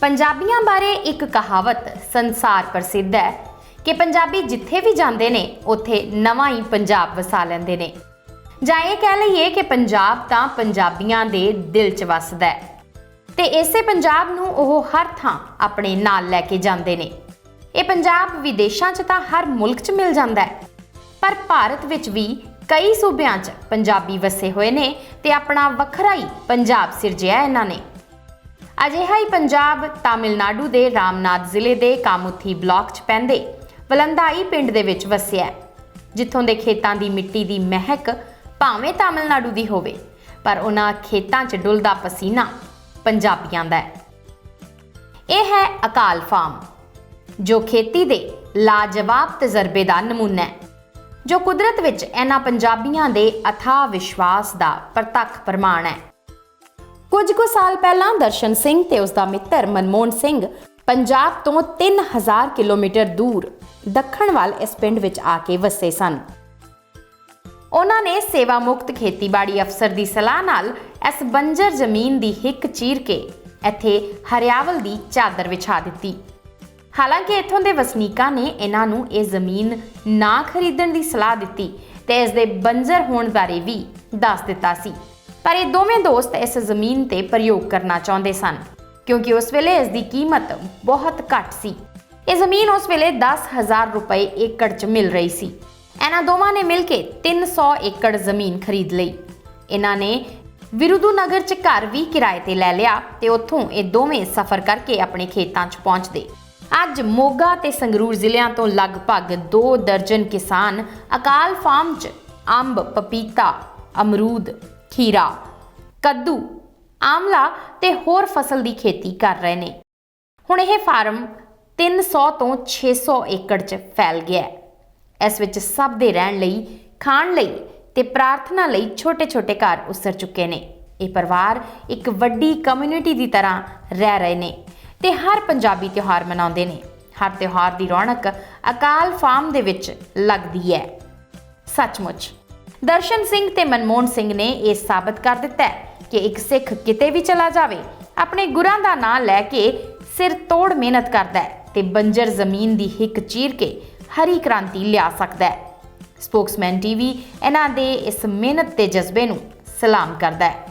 ਪੰਜਾਬੀਆਂ ਬਾਰੇ ਇੱਕ ਕਹਾਵਤ ਸੰਸਾਰ ਪ੍ਰਸਿੱਧ ਹੈ ਕਿ ਪੰਜਾਬੀ ਜਿੱਥੇ ਵੀ ਜਾਂਦੇ ਨੇ, ਉੱਥੇ ਨਵਾਂ ਹੀ ਪੰਜਾਬ ਵਸਾ ਲੈਂਦੇ ਨੇ। ਜਾਂ ਇਹ ਕਹਿ ਲਈਏ ਕਿ ਪੰਜਾਬ ਤਾਂ ਪੰਜਾਬੀਆਂ ਦੇ ਦਿਲ 'ਚ ਵੱਸਦਾ ਹੈ। ਤੇ ਇਸੇ ਪੰਜਾਬ ਨੂੰ ਉਹ ਹਰ ਥਾਂ ਆਪਣੇ ਨਾਲ ਲੈ ਕੇ ਜਾਂਦੇ ਨੇ। ਇਹ ਪੰਜਾਬ ਵਿਦੇਸ਼ਾਂ 'ਚ ਤਾਂ ਹਰ ਮੁਲਕ 'ਚ ਮਿਲ ਜਾਂਦਾ ਹੈ। ਪਰ ਭਾਰਤ ਵਿੱਚ ਵੀ ਕਈ ਸੂਬਿਆਂ 'ਚ ਪੰਜਾਬੀ ਵਸੇ ਹੋਏ ਨੇ ਤੇ ਆਪਣਾ ਵੱਖਰਾ ਹੀ ਪੰਜਾਬ ਸਿਰਜਿਆ ਇਹਨਾਂ ਨੇ। ਅਜਿਹਾ ਹੀ ਪੰਜਾਬ ਤਾਮਿਲਨਾਡੂ ਦੇ ਰਾਮਨਾਥ ਜ਼ਿਲ੍ਹੇ ਦੇ ਕਾਮੁਥੀ ਬਲਾਕ 'ਚ ਪੈਂਦੇ ਵਲੰਦਾਈ ਪਿੰਡ ਦੇ ਵਿੱਚ ਵਸਿਆ ਜਿੱਥੋਂ ਦੇ ਖੇਤਾਂ ਦੀ ਮਿੱਟੀ ਦੀ ਮਹਿਕ ਭਾਵੇਂ ਤਾਮਿਲਨਾਡੂ ਦੀ ਹੋਵੇ, ਪਰ ਉਹਨਾਂ ਖੇਤਾਂ 'ਚ ਡੁੱਲਦਾ ਪਸੀਨਾ ਪੰਜਾਬੀਆਂ ਦਾ ਹੈ। ਇਹ ਹੈ ਅਕਾਲ ਫਾਰਮ, ਜੋ ਖੇਤੀ ਦੇ ਲਾਜਵਾਬ ਤਜਰਬੇ ਦਾ ਨਮੂਨਾ ਹੈ, ਜੋ ਕੁਦਰਤ ਵਿੱਚ ਇਹਨਾਂ ਪੰਜਾਬੀਆਂ ਦੇ ਅਥਾਹ ਵਿਸ਼ਵਾਸ ਦਾ ਪ੍ਰਤੱਖ ਪ੍ਰਮਾਣ ਹੈ। ਕੁਝ ਕੁ ਸਾਲ ਪਹਿਲਾਂ ਦਰਸ਼ਨ ਸਿੰਘ ਤੇ ਉਸ ਦਾ ਮਿੱਤਰ ਮਨਮੋਹਨ ਸਿੰਘ ਪੰਜਾਬ ਤੋਂ 3000 ਕਿਲੋਮੀਟਰ ਦੂਰ, ਦੱਖਣ ਵੱਲ ਇਸ ਪਿੰਡ ਵਿੱਚ ਆ ਕੇ ਵਸੇ ਸਨ। ਉਹਨਾਂ ਨੇ ਸੇਵਾ ਮੁਕਤ ਖੇਤੀਬਾੜੀ ਅਫਸਰ ਦੀ ਸਲਾਹ ਨਾਲ ਇਸ ਬੰਜਰ ਜ਼ਮੀਨ ਦੀ ਹਿੱਕ ਚੀਰ ਕੇ ਇੱਥੇ ਹਰਿਆਵਲ ਦੀ ਚਾਦਰ ਵਿਛਾ ਦਿੱਤੀ। ਹਾਲਾਂਕਿ ਇੱਥੋਂ ਦੇ ਵਸਨੀਕਾਂ ਨੇ ਇਹਨਾਂ ਨੂੰ ਇਹ ਜ਼ਮੀਨ ਨਾ ਖਰੀਦਣ ਦੀ ਸਲਾਹ ਦਿੱਤੀ ਤੇ ਇਸ ਦੇ ਬੰਜਰ ਹੋਣ ਬਾਰੇ ਵੀ ਦੱਸ ਦਿੱਤਾ ਸੀ। ਪਰ ਇਹ ਦੋਵੇਂ ਦੋਸਤ ਇਸ ਜ਼ਮੀਨ ਤੇ ਪ੍ਰਯੋਗ ਕਰਨਾ ਚਾਹੁੰਦੇ ਸਨ, ਕਿਉਂਕਿ ਉਸ ਵੇਲੇ ਇਸ ਦੀ ਕੀਮਤ ਬਹੁਤ ਘੱਟ ਸੀ। ਇਹ ਜ਼ਮੀਨ ਉਸ ਵੇਲੇ 10000 ਰੁਪਏ ਏਕੜ 'ਚ ਮਿਲ ਰਹੀ ਸੀ। ਇਹਨਾਂ ਦੋਵਾਂ ਨੇ ਮਿਲ ਕੇ 300 ਏਕੜ ਜ਼ਮੀਨ ਖਰੀਦ ਲਈ। ਇਹਨਾਂ ਨੇ ਵਿਰੁਦੂ ਨਗਰ 'ਚ ਘਰ ਵੀ ਕਿਰਾਏ ਤੇ ਲੈ ਲਿਆ ਤੇ ਉੱਥੋਂ ਇਹ ਦੋਵੇਂ ਸਫ਼ਰ ਕਰਕੇ ਆਪਣੇ ਖੇਤਾਂ 'ਚ ਪਹੁੰਚਦੇ। ਅੱਜ ਮੋਗਾ ਤੇ ਸੰਗਰੂਰ ਜ਼ਿਲ੍ਹਿਆਂ ਤੋਂ ਲਗਭਗ 2 ਦਰਜਨ ਕਿਸਾਨ ਅਕਾਲ ਫਾਰਮ 'ਚ ਅੰਬ, ਪਪੀਤਾ, ਅਮਰੂਦ ਖੀਰਾ, ਕੱਦੂ, ਆਮਲਾ ਤੇ ਹੋਰ ਫਸਲ ਦੀ ਖੇਤੀ ਕਰ ਰਹੇ ਨੇ। ਹੁਣ ਇਹ ਫਾਰਮ 300 ਤੋਂ 600 ਏਕੜ 'ਚ ਫੈਲ ਗਿਆ ਹੈ। ਇਸ ਵਿੱਚ ਸਭ ਦੇ ਰਹਿਣ ਲਈ, ਖਾਣ ਲਈ ਤੇ ਪ੍ਰਾਰਥਨਾ ਲਈ ਛੋਟੇ-ਛੋਟੇ ਘਰ ਉਸਰ ਚੁੱਕੇ ਨੇ। ਇਹ ਪਰਿਵਾਰ ਇੱਕ ਵੱਡੀ ਕਮਿਊਨਿਟੀ ਦੀ ਤਰ੍ਹਾਂ ਰਹਿ ਰਹੇ ਨੇ ਤੇ ਹਰ ਪੰਜਾਬੀ ਤਿਉਹਾਰ ਮਨਾਉਂਦੇ ਨੇ। ਹਰ ਤਿਉਹਾਰ ਦੀ ਰੌਣਕ ਅਕਾਲ ਫਾਰਮ ਦੇ ਵਿੱਚ ਲੱਗਦੀ ਹੈ। ਸੱਚਮੁੱਚ ਦਰਸ਼ਨ ਸਿੰਘ ਤੇ ਮਨਮੋਹਨ ਸਿੰਘ ਨੇ ਇਹ ਸਾਬਤ ਕਰ ਦਿੱਤਾ ਹੈ ਕਿ ਇੱਕ ਸਿੱਖ ਕਿਤੇ ਵੀ ਚਲਾ ਜਾਵੇ, ਆਪਣੇ ਗੁਰਾਂ ਦਾ ਨਾਂ ਲੈ ਕੇ ਸਿਰ ਤੋੜ ਮਿਹਨਤ ਕਰਦਾ ਹੈ ਤੇ ਬੰਜਰ ਜ਼ਮੀਨ ਦੀ ਹਿੱਕ ਚੀਰ ਕੇ ਹਰੀ ਕ੍ਰਾਂਤੀ ਲਿਆ ਸਕਦਾ ਹੈ। ਸਪੋਕਸਮੈਨ ਟੀਵੀ, ਇਹਨਾਂ ਦੇ ਇਸ ਮਿਹਨਤ ਤੇ ਜਜ਼ਬੇ ਨੂੰ ਸਲਾਮ ਕਰਦਾ ਹੈ।